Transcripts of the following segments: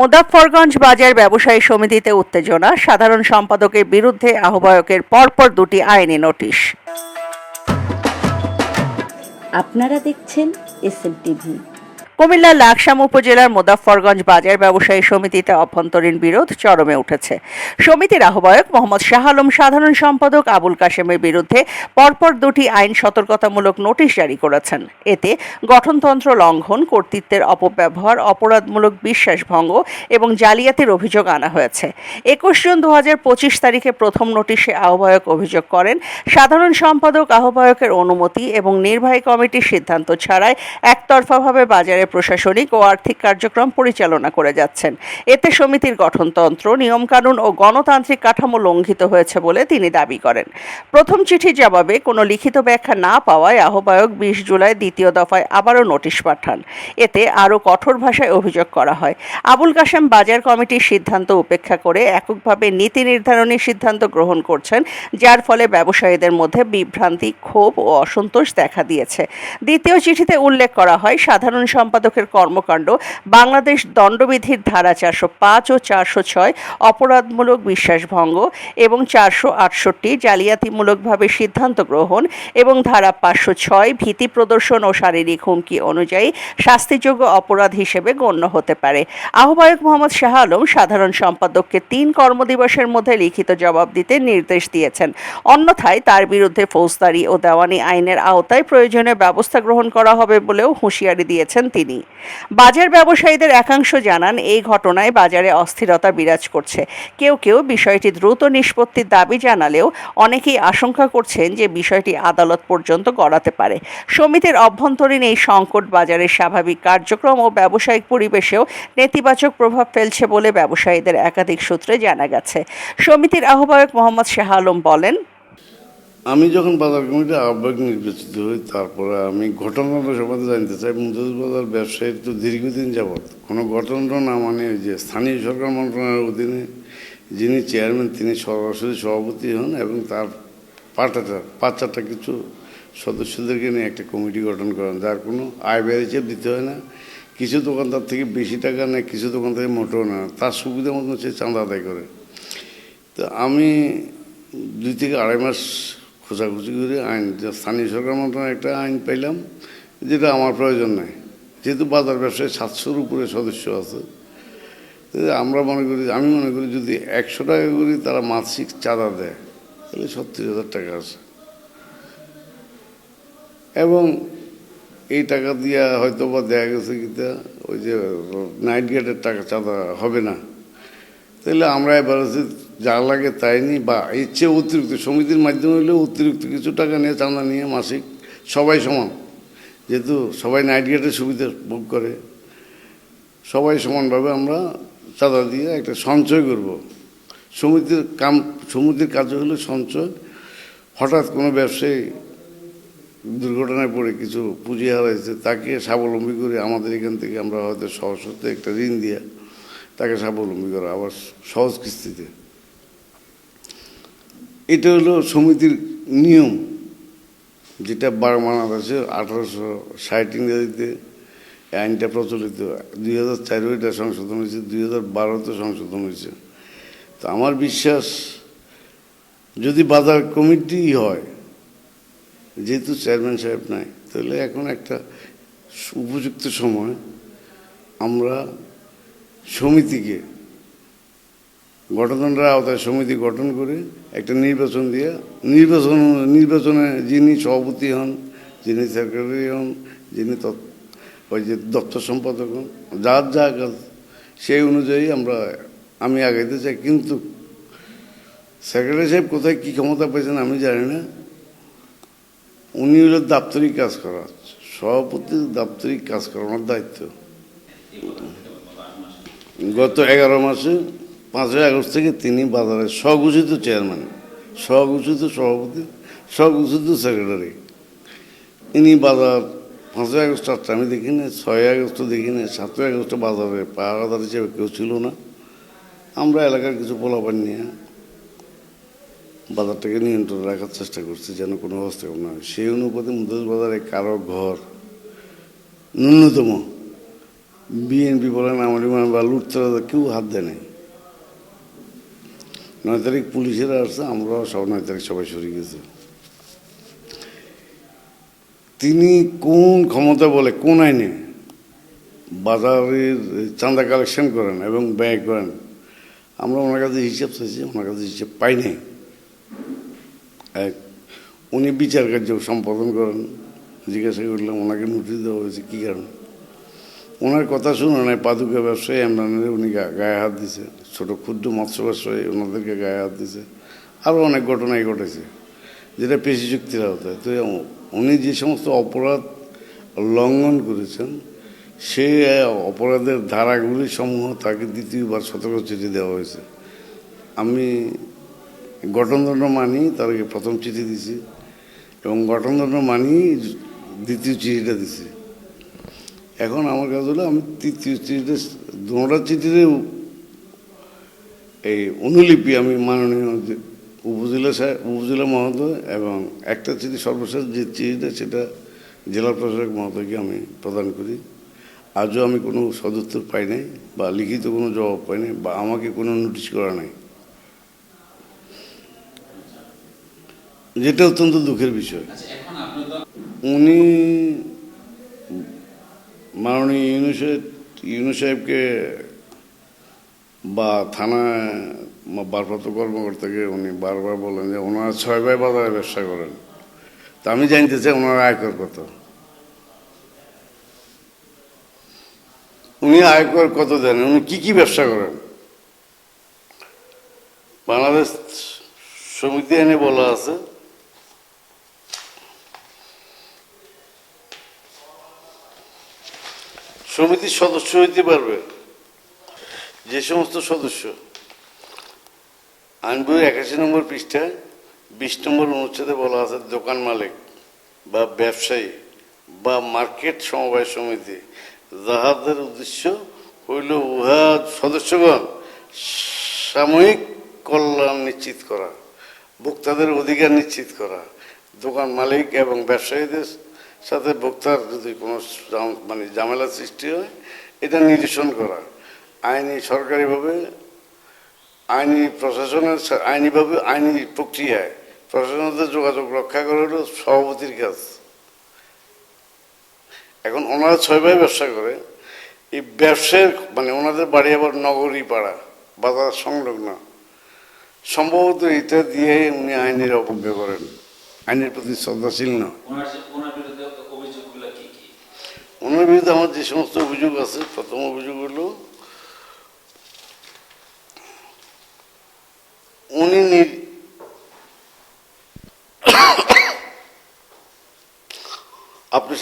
মুজাফফরগঞ্জ বাজার ব্যবসায়ী সমিতিতে উত্তেজনা। সাধারণ সম্পাদকের বিরুদ্ধে আহ্বায়কের পরপর দুটি আইনি নোটিশ। আপনারা দেখছেন এস টিভি। কুমিল্লার লাকসাম উপজেলার মুজাফফরগঞ্জ বাজার ব্যবসায়ী সমিতিতে অভ্যন্তরীণ বিরোধ চরমে উঠেছে। সমিতির আহ্বায়ক মোহাম্মদ শাহ আলম সাধারণ সম্পাদক আবুল কাশেমের বিরুদ্ধে পরপর দুটি আইন সতর্কতামূলক নোটিশ জারি করেছেন। এতে গঠনতন্ত্র লঙ্ঘন, কর্তৃত্বের অপব্যবহার, অপরাধমূলক বিশ্বাসভঙ্গ এবং জালিয়াতির অভিযোগ আনা হয়েছে। একুশ জুন দু পঁচিশ তারিখে প্রথম নোটিশে আহ্বায়ক অভিযোগ করেন, সাধারণ সম্পাদক আহ্বায়কের অনুমতি এবং নির্বাহী কমিটির সিদ্ধান্ত ছাড়াই একতরফাভাবে বাজারে প্রশাসনিক ও আর্থিক কার্যক্রম পরিচালনা করে যাচ্ছেন। এতে সমিতির গঠনতন্ত্র, নিয়মকানুন ও গণতান্ত্রিক কাঠামো লঙ্ঘিত হয়েছে বলে তিনি দাবি করেন। প্রথম চিঠির জবাবে কোনো লিখিত ব্যাখ্যা না পাওয়ায় আহ্বায়ক বিশ জুলাই দ্বিতীয় দফায় আবারও নোটিশ পাঠান। এতে আরও কঠোর ভাষায় অভিযোগ করা হয়। আবুল কাশেম বাজার কমিটির সিদ্ধান্ত উপেক্ষা করে এককভাবে নীতি নির্ধারণের সিদ্ধান্ত গ্রহণ করছেন, যার ফলে ব্যবসায়ীদের মধ্যে বিভ্রান্তি, ক্ষোভ ও অসন্তোষ দেখা দিয়েছে। দ্বিতীয় চিঠিতে উল্লেখ করা হয়, সাধারণ সম্পাদকের কর্মকাণ্ড, বাংলাদেশ দণ্ডবিধির ধারা চারশো পাঁচ ও চারশো ছয় অপরাধমূলক বিশ্বাসভঙ্গ এবং চারশো আটষট্টি জালিয়াতিমূলকভাবে সিদ্ধান্ত গ্রহণ এবং ধারা পাঁচশো ছয় ভীতি প্রদর্শন ও শারীরিক হুমকি অনুযায়ী শাস্তিযোগ্য অপরাধ হিসেবে গণ্য হতে পারে। আহ্বায়ক মোহাম্মদ শাহ আলম সাধারণ সম্পাদককে তিন কর্মদিবসের মধ্যে লিখিত জবাব দিতে নির্দেশ দিয়েছেন। অন্যথায় তার বিরুদ্ধে ফৌজদারি ও দেওয়ানি আইনের আওতায় প্রয়োজনীয় ব্যবস্থা গ্রহণ করা হবে বলেও হুঁশিয়ারি দিয়েছেন তিনি। বাজার ব্যবসায়ীদের একাংশ জানান, এই ঘটনায় বাজারে অস্থিরতা বিরাজ করছে। কেউ কেউ বিষয়টি দ্রুত নিষ্পত্তির দাবি জানালেও অনেকেই আশঙ্কা করছেন যে বিষয়টি আদালত পর্যন্ত গড়াতে পারে। সমিতির অভ্যন্তরীণ এই সংকট বাজারের স্বাভাবিক কার্যক্রম ও ব্যবসায়িক পরিবেশেও নেতিবাচক প্রভাব ফেলছে বলে ব্যবসায়ীদের একাধিক সূত্রে জানা গেছে। সমিতির আহ্বায়ক মোহাম্মদ শাহ আলম বলেন আমি যখন বাজার কমিটি আহ্বায়ক নির্বাচিত হই, তারপরে আমি ঘটনাটা সম্বন্ধে জানতে চাই। বাজার ব্যবসায়ীর তো দীর্ঘদিন যাবৎ কোনো ঘটনা না মানে ওই যে স্থানীয় সরকার মন্ত্রণালয়ের অধীনে যিনি চেয়ারম্যান, তিনি সরাসরি সভাপতি হন এবং তার পাঁচটা পাঁচ চারটা কিছু সদস্যদেরকে নিয়ে একটা কমিটি গঠন করেন। যার কোনো আয় ব্যয় হিসেব দিতে হয় না। কিছু দোকানদার থেকে বেশি টাকা নেয়, কিছু দোকান থেকে মোটেও না। তার সুবিধা মতন সে চাঁদা আদায় করে। তো আমি দুই থেকে আড়াই মাস খোঁজাখুঁজি করে, আইন স্থানীয় সরকার মন্ত্রণালয় একটা আইন পাইলাম, যেটা আমার প্রয়োজন নাই। যেহেতু বাজার ব্যবসায় সাতশোর উপরে সদস্য আছে আমরা মনে করি, আমি মনে করি যদি একশো টাকা করে তারা মাসিক চাঁদা দেয়, তাহলে ছত্রিশ হাজার টাকা আছে। এবং এই টাকা দিয়া হয়তো বা দেয়া গেছে কিতা ওই যে নাইট গেটের টাকা চাঁদা হবে না। তাহলে আমরা এবার যা লাগে তাই নিই বা চেয়ে অতিরিক্ত সমিতির মাধ্যমে হলেও অতিরিক্ত কিছু টাকা নিয়ে চাঁদা নিয়ে মাসিক সবাই সমান। যেহেতু সবাই নাইট গেটের সুবিধা ভোগ করে, সবাই সমানভাবে আমরা চাঁদা দিয়ে একটা সঞ্চয় করব। সমিতির কাম, সমিতির কাজ হলো সঞ্চয়, হঠাৎ কোনো ব্যবসায়ী দুর্ঘটনায় পড়ে কিছু পুঁজি হারাইছে, তাকে স্বাবলম্বী করে আমাদের এখান থেকে আমরা হয়তো সহসতে একটা ঋণ দিয়ে তাকে স্বাবলম্বী করা আবার সহজ কিস্তিতে। এটা হলো সমিতির নিয়ম, যেটা বাংলাদেশে আঠারোশো ষাট ইংরেজিতে আইনটা প্রচলিত। দুই হাজার চারেও এটা সংশোধন হয়েছে, দুই হাজার বারোতে সংশোধন হয়েছে। তো আমার বিশ্বাস, যদি বাজার কমিটি হয়, যেহেতু চেয়ারম্যান সাহেব নাই, তাহলে এখন একটা উপযুক্ত সময় আমরা সমিতিকে গঠনতন্ত্রের আওতায় সমিতি গঠন করে একটা নির্বাচন দিয়ে, নির্বাচন, নির্বাচনে যিনি সভাপতি হন, যিনি সেক্রেটারি হন, যিনি ওই যে দপ্তর সম্পাদক হন, যার যা কাজ, সেই অনুযায়ী আমরা, আমি আগাইতে চাই। কিন্তু সেক্রেটারি সাহেব কোথায় কী ক্ষমতা পেয়েছেন আমি জানি না। উনি হলো দাপ্তরিক কাজ করা সভাপতির দাপ্তরিক কাজ করা ওনার দায়িত্ব। গত এগারো মাসে পাঁচই আগস্ট থেকে তিনি বাজারের স্বঘোষিত চেয়ারম্যান, স্বঘোষিত সভাপতি, স্বঘোষিত সেক্রেটারি। ইনি বাজার পাঁচই আগস্ট আটটা আমি দেখিনি ছয় আগস্ট দেখি দেখিনি, সাতই আগস্ট বাজারে পাহারাদার হিসেবে কেউ ছিল না। আমরা এলাকার কিছু পোলাপান নিয়ে বাজারটাকে নিয়ন্ত্রণে রাখার চেষ্টা করছি যেন কোনো হস্তক্ষেপ না হয়। সেই অনুপাতে মুদাস বাজারে কারও ঘর, ন্যূনতম বিএনপি বলেন আমার বা লুটতরা কেউ হাত দেয় নাই নয় তারিখ পুলিশেরা আসছে, আমরাও সব নয় তারিখ সবাই সরে গেছে। তিনি কোন ক্ষমতা বলে, কোন আইনে বাজারের চাঁদা কালেকশন করেন এবং ব্যয় করেন, আমরা ওনার কাছে হিসাব চাইছি, ওনার কাছে হিসাব পাই নাই। উনি বিচার কার্য সম্পাদন করেন, জিজ্ঞাসা করলাম, ওনাকে নোটিশ দেওয়া হয়েছে কী কারণ? ওনার কথা শুনে নাই পাদুকা ব্যবসায়ী এমরানের উনি গায়ে হাত দিছে। ছোটো ক্ষুদ্র মৎস্য ব্যবসায়ী ওনাদেরকে গায়ে হাত দিছে। আরও অনেক ঘটনাই ঘটেছে, যেটা পেশি চুক্তির আওতায়। তো উনি যে সমস্ত অপরাধ লঙ্ঘন করেছেন সেই অপরাধের ধারাগুলি সমূহ তাকে দ্বিতীয়বার সতর্ক চিঠি দেওয়া হয়েছে। আমি গঠনদণ্ড মানি তাদেরকে প্রথম চিঠি দিছি এবং গঠনদণ্ড মানি দ্বিতীয় চিঠিটা দিছি। এখন আমার কাছে হলো আমি তৃতীয় চিঠিতে দুটা চিঠিতে এই অনুলিপি আমি মাননীয় উপজেলা সাহেব উপজেলা মহোদয় এবং একটা চিঠি সর্বশেষ যে চিঠিটা সেটা জেলা প্রশাসক মহোদয়কে আমি প্রদান করি। আজও আমি কোনো সদুত্তর পাই নাই বা লিখিত কোনো জবাব পাই নাই বা আমাকে কোনো নোটিশ করা নাই। যেটা অত্যন্ত দুঃখের বিষয়। উনি মাননীয় ইউনু সাহেব ইউনু বা থানায় ভারপ্রাপ্ত কর্মকর্তাকে উনি বারবার বলেন যে ওনারা ছয় ভাই বাজারে ব্যবসা করেন। তা আমি জানতে চাই ওনার আয়কর কত। উনি আয়কর কত দেন উনি কি কি ব্যবসা করেন? বাংলাদেশ সমিতি আইনে বলা আছে সমিতির সদস্য হইতে পারবে। যে সমস্ত সদস্য। আইন বইয়ের একাশি নম্বর পৃষ্ঠায় বিশ নম্বর অনুচ্ছেদে বলা আছে, দোকান মালিক বা ব্যবসায়ী বা মার্কেট সমবায় সমিতি। যাহাদের উদ্দেশ্য হইল উহা সদস্যগণ সাময়িক কল্যাণ নিশ্চিত করা, ভোক্তাদের অধিকার নিশ্চিত করা, দোকান মালিক এবং ব্যবসায়ীদের সাথে ভোক্তার যদি কোনো মানে ঝামেলা সৃষ্টি হয়, এটা নিরসন করা। আইনি সরকারিভাবে, আইনি প্রশাসনের আইনিভাবে আইনি প্রক্রিয়ায় প্রশাসনের যোগাযোগ রক্ষা করা হলো সভাপতির কাজ। এখন ওনারা ছয় ভাই ব্যবসা করে। এই ব্যবসায়ের মানে ওনাদের বাড়ি আবার নগরী পাড়া বাজার সংলগ্ন। সম্ভবত এটা দিয়ে উনি আইনের অবজ্ঞা করেন। আইনের প্রতি শ্রদ্ধাশীল না ওনার যে ওনার বিরুদ্ধে অভিযোগগুলো কি কি ওনার বিরুদ্ধে আমার যে সমস্ত অভিযোগ আছে, প্রথম অভিযোগ হলো, উনি আপনি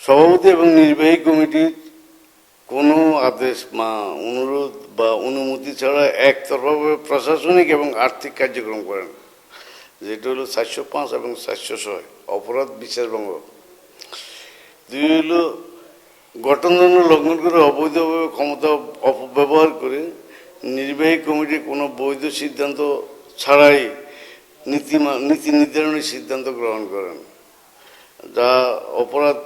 সভাপতি এবং নির্বাহী কমিটির কোনো আদেশ বা অনুরোধ বা অনুমতি ছাড়া একতরফাভাবে প্রশাসনিক এবং আর্থিক কার্যক্রম করেন। যেটা হলো চারশো পাঁচ এবং চারশো ছয়, অপরাধ বিচারভঙ্গ দুই হলো গঠনতন্ত্র লঙ্ঘন করে অবৈধভাবে ক্ষমতা অপব্যবহার করে নির্বাহী কমিটি কোনো বৈধ সিদ্ধান্ত ছাড়াই নীতি নীতি নির্ধারণের সিদ্ধান্ত গ্রহণ করেন। যা অপরাধ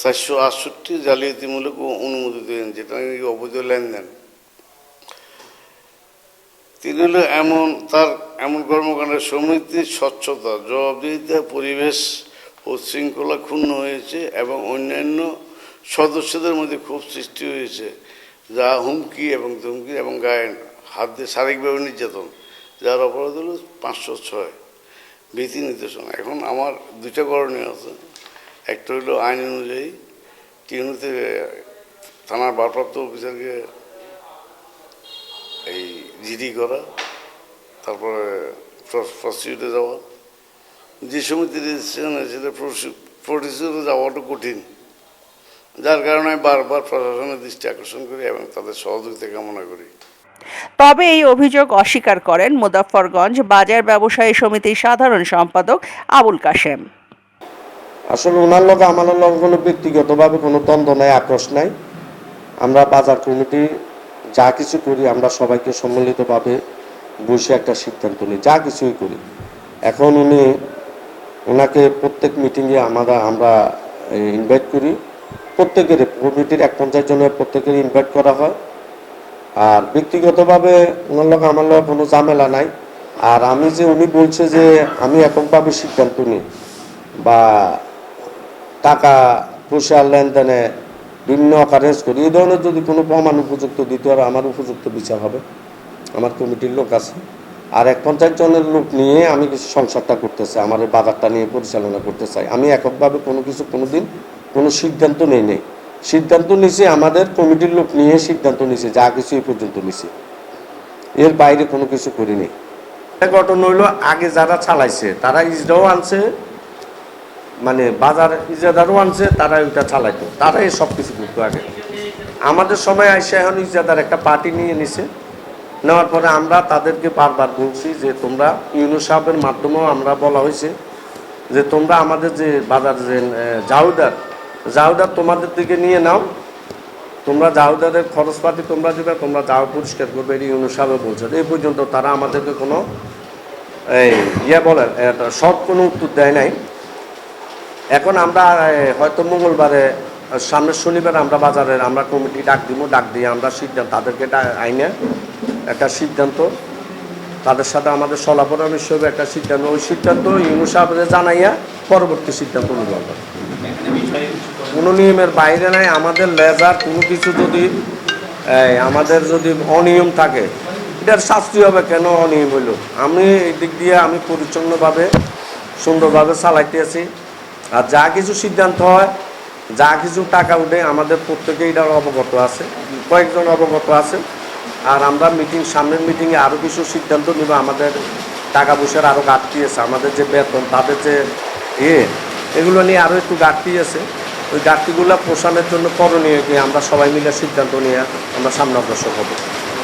চারশো আটষট্টি জালিয়াতিমূলক অনুমোদিত যেটা অবৈধ লেনদেন। তিনি হলো এমন, তার এমন কর্মকাণ্ডের সমিতির স্বচ্ছতা, জবাবদিহিতা, পরিবেশ ও ক্ষুণ্ণ হয়েছে এবং অন্যান্য সদস্যদের মধ্যে খুব সৃষ্টি হয়েছে, যা হুমকি এবং ধুমকি এবং গায়ে হাত দিয়ে শারীরিকভাবে নির্যাতন, যার অপরাধ হলো পাঁচশো ছয়। ভীতি নির্দেশনা। এখন আমার দুইটা করণীয় আছে। একটা হলো আইন অনুযায়ী টিউনুতে থানার ভারপ্রাপ্ত অফিসারকে এই জিডি করা, তারপরে প্রসিকিউটে যাওয়া যে সমিতি রেজিস্ট্রেশন সেটা প্রসিকিউটে যাওয়াটা কঠিন যার কারণে বারবার প্রশাসনের দৃষ্টি আকর্ষণ করি এবং তাদের সহযোগিতা কামনা করি তবে এই অভিযোগ অস্বীকার করেন মুজাফফরগঞ্জ বাজার ব্যবসায়ী সমিতির সাধারণ সম্পাদক আবুল কাশেম আসলে ওনার লগে আমার লগে কোনো ব্যক্তিগতভাবে কোনো দ্বন্দ্ব নাই আক্রোশ নাই আমরা বাজার কমিটি যা কিছু করি আমরা সবাইকে সম্মিলিতভাবে বসে একটা সিদ্ধান্ত নিই যা কিছুই করি এখন উনি ওনাকে প্রত্যেক মিটিংয়ে আমরা আমরা ইনভাইট করি। প্রত্যেকের কমিটির এক পঞ্চাশ জনের প্রত্যেকের ইনভাইট করা হয়। আর ব্যক্তিগতভাবে ওনার লোক আমার লোক কোনো ঝামেলা নাই। আর আমি যে, উনি বলছে যে, আমি এককভাবে সিদ্ধান্ত নিই বা টাকা পয়সা লেনদেনে বিভিন্ন অকারেন্স করি। এই ধরনের যদি কোনো প্রমাণ উপযুক্ত দিতে হবে আমার উপযুক্ত বিচার হবে। আমার কমিটির লোক আছে। আর এক পঞ্চাশ জনের লোক নিয়ে আমি কিছু সংসারটা করতে চাই, আমার বাজারটা নিয়ে পরিচালনা করতে চাই। আমি এককভাবে কোনো কিছু কোনো দিন কোনো সিদ্ধান্ত নেই নেই। সিদ্ধান্ত নিছে, আমাদের কমিটির লোক নিয়ে সিদ্ধান্ত নিছে, যা কিছু এই পর্যন্ত নিছে। এর বাইরে কোনো কিছু করিনি। ঘটনা হইল, আগে যারা চালাইছে, তারা ইজরাও আনছে মানে বাজার ইজাদারও আনছে, তারা ওইটা চালাইতো। তারাই সব কিছু করতো আগে। আমাদের সময় আইসা এখন ইজাদার একটা পার্টি নিয়ে নিছে। নেওয়ার পরে আমরা তাদেরকে বারবার বলছি যে তোমরা ইউনু সাহেবের মাধ্যমেও আমরা বলা হয়েছে যে তোমরা আমাদের যে বাজার যে আহ, জাউদার তোমাদের দিকে নিয়ে নাও। তোমরা জাউদারের খরচপাতি তোমরা দিবে তোমরা যাও পরিষ্কার করবে এটি ইউনু সাহেব বলছে এই পর্যন্ত তারা আমাদেরকে কোনো এই ইয়ে বলে সব কোনো উত্তর দেয় নাই। এখন আমরা হয়তো মঙ্গলবারে সামনের শনিবার আমরা বাজারের আমরা কমিটি ডাক দিব ডাক দিয়ে আমরা সিদ্ধান্ত তাদেরকে আইনে একটা সিদ্ধান্ত। তাদের সাথে আমাদের সলা পরামর্শ একটা সিদ্ধান্ত। ওই সিদ্ধান্ত ইউনু সাহেবের জানাইয়া পরবর্তী সিদ্ধান্ত নিব কোনো নিয়মের বাইরে নাই। আমাদের লেজার, কোনো কিছু যদি আমাদের যদি অনিয়ম থাকে, এটার শাস্তি হবে কেন অনিয়ম হইল? আমি এই দিক দিয়ে আমি পরিচ্ছন্নভাবে, সুন্দরভাবে চালাইতে আছি। আর যা কিছু সিদ্ধান্ত হয়, যা কিছু টাকা উঠে, আমাদের প্রত্যেকেই এটার অবগত আছে। কয়েকজন অবগত আছে। আর আমরা মিটিং সামনের মিটিংয়ে আরও কিছু সিদ্ধান্ত নিব। আমাদের টাকা পয়সার আরও ঘাটতি আছে। আমাদের যে বেতন, তাদের যে ইয়ে এগুলো নিয়ে আরও একটু ঘাটতি আছে। ওই ঘাটতিগুলো পোষানোর জন্য করণীয় কি? আমরা সবাই মিলে সিদ্ধান্ত নিয়ে আমরা সামনে অগ্রসর হব।